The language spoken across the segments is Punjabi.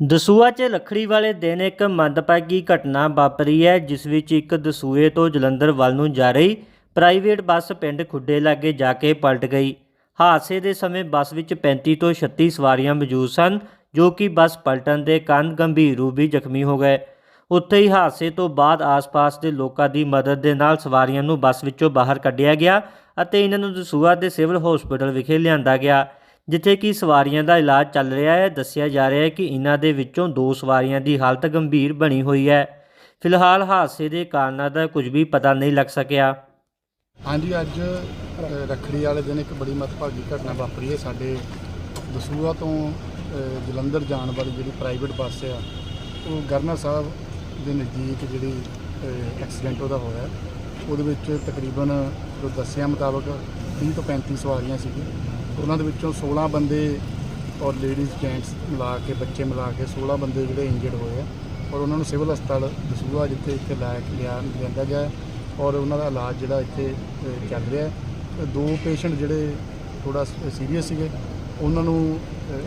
ਦਸੂਆ 'ਚ ਲੱਖੜੀ ਵਾਲੇ ਦਿਨ ਇੱਕ ਮੰਦਭਾਗੀ ਘਟਨਾ ਵਾਪਰੀ ਹੈ, ਜਿਸ ਵਿੱਚ ਇੱਕ ਦਸੂਏ ਤੋਂ ਜਲੰਧਰ ਵੱਲ ਨੂੰ ਜਾ ਰਹੀ ਪ੍ਰਾਈਵੇਟ ਬੱਸ ਪਿੰਡ ਖੁੱਡੇ ਲਾਗੇ ਜਾ ਕੇ ਪਲਟ ਗਈ। ਹਾਦਸੇ ਦੇ ਸਮੇਂ ਬੱਸ ਵਿੱਚ 35 ਤੋਂ 36 ਸਵਾਰੀਆਂ ਮੌਜੂਦ ਸਨ, ਜੋ ਕਿ ਬੱਸ ਪਲਟਣ ਦੇ ਕਾਰਨ ਗੰਭੀਰ ਰੂਪ ਵਿੱਚ ਜ਼ਖਮੀ ਹੋ ਗਏ। ਉੱਥੇ ਹੀ ਹਾਦਸੇ ਤੋਂ ਬਾਅਦ ਆਸ-ਪਾਸ ਦੇ ਲੋਕਾਂ ਦੀ ਮਦਦ ਦੇ ਨਾਲ ਸਵਾਰੀਆਂ ਨੂੰ ਬੱਸ ਵਿੱਚੋਂ ਬਾਹਰ ਕੱਢਿਆ ਗਿਆ ਅਤੇ ਇਹਨਾਂ ਨੂੰ ਦਸੂਆ ਦੇ ਸਿਵਲ ਹਸਪੀਟਲ ਵਿਖੇ ਲਿਆਂਦਾ ਗਿਆ। ਜਿੱਥੇ ਕਿ ਸਵਾਰੀਆਂ ਦਾ ਇਲਾਜ ਚੱਲ ਰਿਹਾ ਹੈ ਦੱਸਿਆ ਜਾ ਰਿਹਾ ਹੈ ਕਿ ਇਹਨਾਂ ਦੇ ਵਿੱਚੋਂ ਦੋ ਸਵਾਰੀਆਂ ਦੀ ਹਾਲਤ ਗੰਭੀਰ ਬਣੀ ਹੋਈ ਹੈ। ਫਿਲਹਾਲ ਹਾਦਸੇ ਦੇ ਕਾਰਨਾਂ ਦਾ ਕੁਝ ਵੀ ਪਤਾ ਨਹੀਂ ਲੱਗ ਸਕਿਆ। ਹਾਂਜੀ ਅੱਜ ਅ, ਰੱਖੜੀ ਵਾਲੇ ਦਿਨ ਇੱਕ ਬੜੀ ਮਤਭਾਗੀ ਘਟਨਾ ਵਾਪਰੀ ਹੈ ਸਾਡੇ ਦਸੂਆ ਤੋਂ ਅ, ਜਲੰਧਰ ਜਾਣ ਵਾਲੀ ਜਿਹੜੀ ਪ੍ਰਾਈਵੇਟ ਬੱਸ ਆ ਉਹ ਗਰਨਾ ਸਾਹਿਬ ਦੇ ਨਜ਼ਦੀਕ ਜਿਹੜੀ ਅ, ਐਕਸੀਡੈਂਟ ਉਹਦਾ ਹੋਇਆ। ਹੈ। ਉਹਦੇ ਵਿੱਚ ਤਕਰੀਬਨ ਜੋ ਦੱਸਿਆ ਮੁਤਾਬਕ 30 ਤੋਂ 35 ਸਵਾਰੀਆਂ ਸੀਗੀਆਂ। ਉਹਨਾਂ ਦੇ ਵਿੱਚੋਂ 16 ਬੰਦੇ ਔਰ ਲੇਡੀਜ਼ ਜੈਂਟਸ ਮਿਲਾ ਕੇ ਬੱਚੇ ਮਿਲਾ ਕੇ 16 ਬੰਦੇ ਜਿਹੜੇ ਇੰਜਰਡ ਹੋਏ ਆ ਔਰ ਉਹਨਾਂ ਨੂੰ ਸਿਵਲ ਹਸਪਤਾਲ ਦਸੂਆ ਜਿੱਥੇ ਇੱਥੇ ਲੈ ਕੇ ਲਿਆ ਲਿਆਂਦਾ ਗਿਆ ਔਰ ਉਹਨਾਂ ਦਾ ਇਲਾਜ ਜਿਹੜਾ ਇੱਥੇ ਅ, ਚੱਲ ਰਿਹਾ ਹੈ। ਦੋ ਪੇਸ਼ੈਂਟ ਜਿਹੜੇ ਥੋੜਾ ਸੀਰੀਅਸ ਸੀਗੇ ਉਹਨਾਂ ਨੂੰ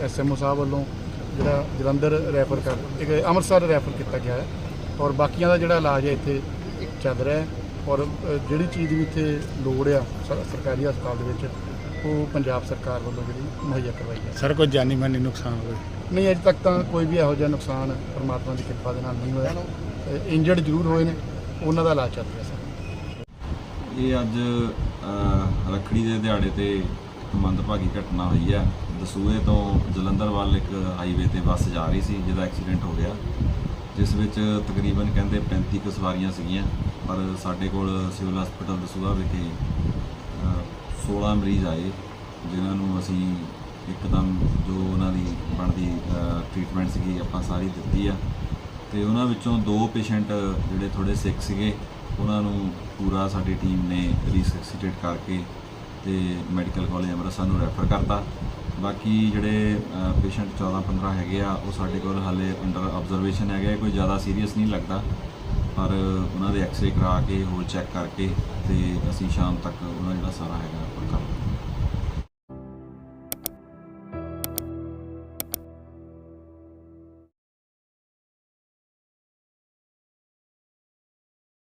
ਐਸਐਮਓ ਸਾਹਿਬ ਵੱਲੋਂ ਜਿਹੜਾ ਜਲੰਧਰ ਰੈਫਰ ਕਰ ਇੱਕ ਅੰਮ੍ਰਿਤਸਰ ਰੈਫਰ ਕੀਤਾ ਗਿਆ ਹੈ ਔਰ ਬਾਕੀਆਂ ਦਾ ਜਿਹੜਾ ਇਲਾਜ ਹੈ ਇੱਥੇ ਚੱਲ ਰਿਹਾ ਹੈ ਔਰ ਅ, ਜਿਹੜੀ ਚੀਜ਼ ਦੀ ਵੀ ਇੱਥੇ ਲੋੜ ਆ ਸ- ਸਰਕਾਰੀ ਹਸਪਤਾਲ ਦੇ ਵਿੱਚ ਉਹ ਪੰਜਾਬ ਸਰਕਾਰ ਵੱਲੋਂ ਜਿਹੜੀ ਮੁਹੱਈਆ ਕਰਵਾਈ ਹੈ। ਸਰ ਕੋਈ ਜਾਨੀ ਮਾਨੀ ਨੁਕਸਾਨ ਹੋਵੇ ਨਹੀਂ ਅਜੇ ਤੱਕ ਤਾਂ ਕੋਈ ਵੀ ਇਹੋ ਜਿਹਾ ਨੁਕਸਾਨ ਪਰਮਾਤਮਾ ਦੀ ਕਿਰਪਾ ਦੇ ਨਾਲ ਨਹੀਂ ਹੋਇਆ। ਇੰਜਰਡ ਜ਼ਰੂਰ ਹੋਏ ਨੇ। ਉਹਨਾਂ ਦਾ ਇਲਾਜ ਚੱਲ ਰਿਹਾ ਸਰ ਇਹ ਅੱਜ ਰੱਖੜੀ ਦੇ ਦਿਹਾੜੇ ਤੇ ਮੰਦਭਾਗੀ ਘਟਨਾ ਹੋਈ ਹੈ। ਦਸੂਏ ਤੋਂ ਜਲੰਧਰ ਵੱਲ ਇੱਕ ਹਾਈਵੇ ਤੇ ਬੱਸ ਜਾ ਰਹੀ ਸੀ ਜਿਹਦਾ ਐਕਸੀਡੈਂਟ ਹੋ ਗਿਆ। ਜਿਸ ਵਿੱਚ ਤਕਰੀਬਨ ਕਹਿੰਦੇ 35 ਕੁ ਸਵਾਰੀਆਂ ਸੀਗੀਆਂ ਪਰ ਸਾਡੇ ਕੋਲ ਸਿਵਲ ਹਸਪੀਟਲ ਦਸੂਆ ਵਿਖੇ 16 ਮਰੀਜ਼ ਆਏ, ਜਿਨ੍ਹਾਂ ਨੂੰ ਅਸੀਂ ਇੱਕਦਮ ਜੋ ਉਹਨਾਂ ਦੀ ਬਣਦੀ ਟ੍ਰੀਟਮੈਂਟ ਸੀਗੀ, ਆਪਾਂ ਸਾਰੀ ਦਿੱਤੀ ਆ। ਤੇ ਉਹਨਾਂ ਵਿੱਚੋਂ ਦੋ ਪੇਸ਼ੈਂਟ ਜਿਹੜੇ ਥੋੜੇ ਸਿੱਕ ਸੀਗੇ, ਉਹਨਾਂ ਨੂੰ ਪੂਰਾ ਸਾਡੀ ਟੀਮ ਨੇ ਰੀਸੈਕਸੀਟੇਟ ਕਰਕੇ ਤੇ ਮੈਡੀਕਲ ਕਾਲਜ ਅੰਮ੍ਰਿਤਸਰ ਨੂੰ ਰੈਫਰ ਕਰਤਾ। ਬਾਕੀ ਜਿਹੜੇ ਪੇਸ਼ੈਂਟ 14 15 ਹੈਗੇ ਆ, ਉਹ ਸਾਡੇ ਕੋਲ ਹਾਲੇ ਅੰਡਰ ਆਬਜ਼ਰਵੇਸ਼ਨ ਹੈਗੇ ਕੋਈ ਜ਼ਿਆਦਾ ਸੀਰੀਅਸ ਨਹੀਂ ਲੱਗਦਾ। ਪਰ ਉਹਨਾਂ ਦੇ ਐਕਸ-ਰੇ ਕਰਾ ਕੇ ਹੋਰ ਚੈੱਕ ਕਰਕੇ ਤੇ ਅਸੀਂ ਸ਼ਾਮ ਤੱਕ ਉਹਨਾਂ ਜਿਹੜਾ ਸਾਰਾ ਹੈਗਾ ਉਹ ਕਰ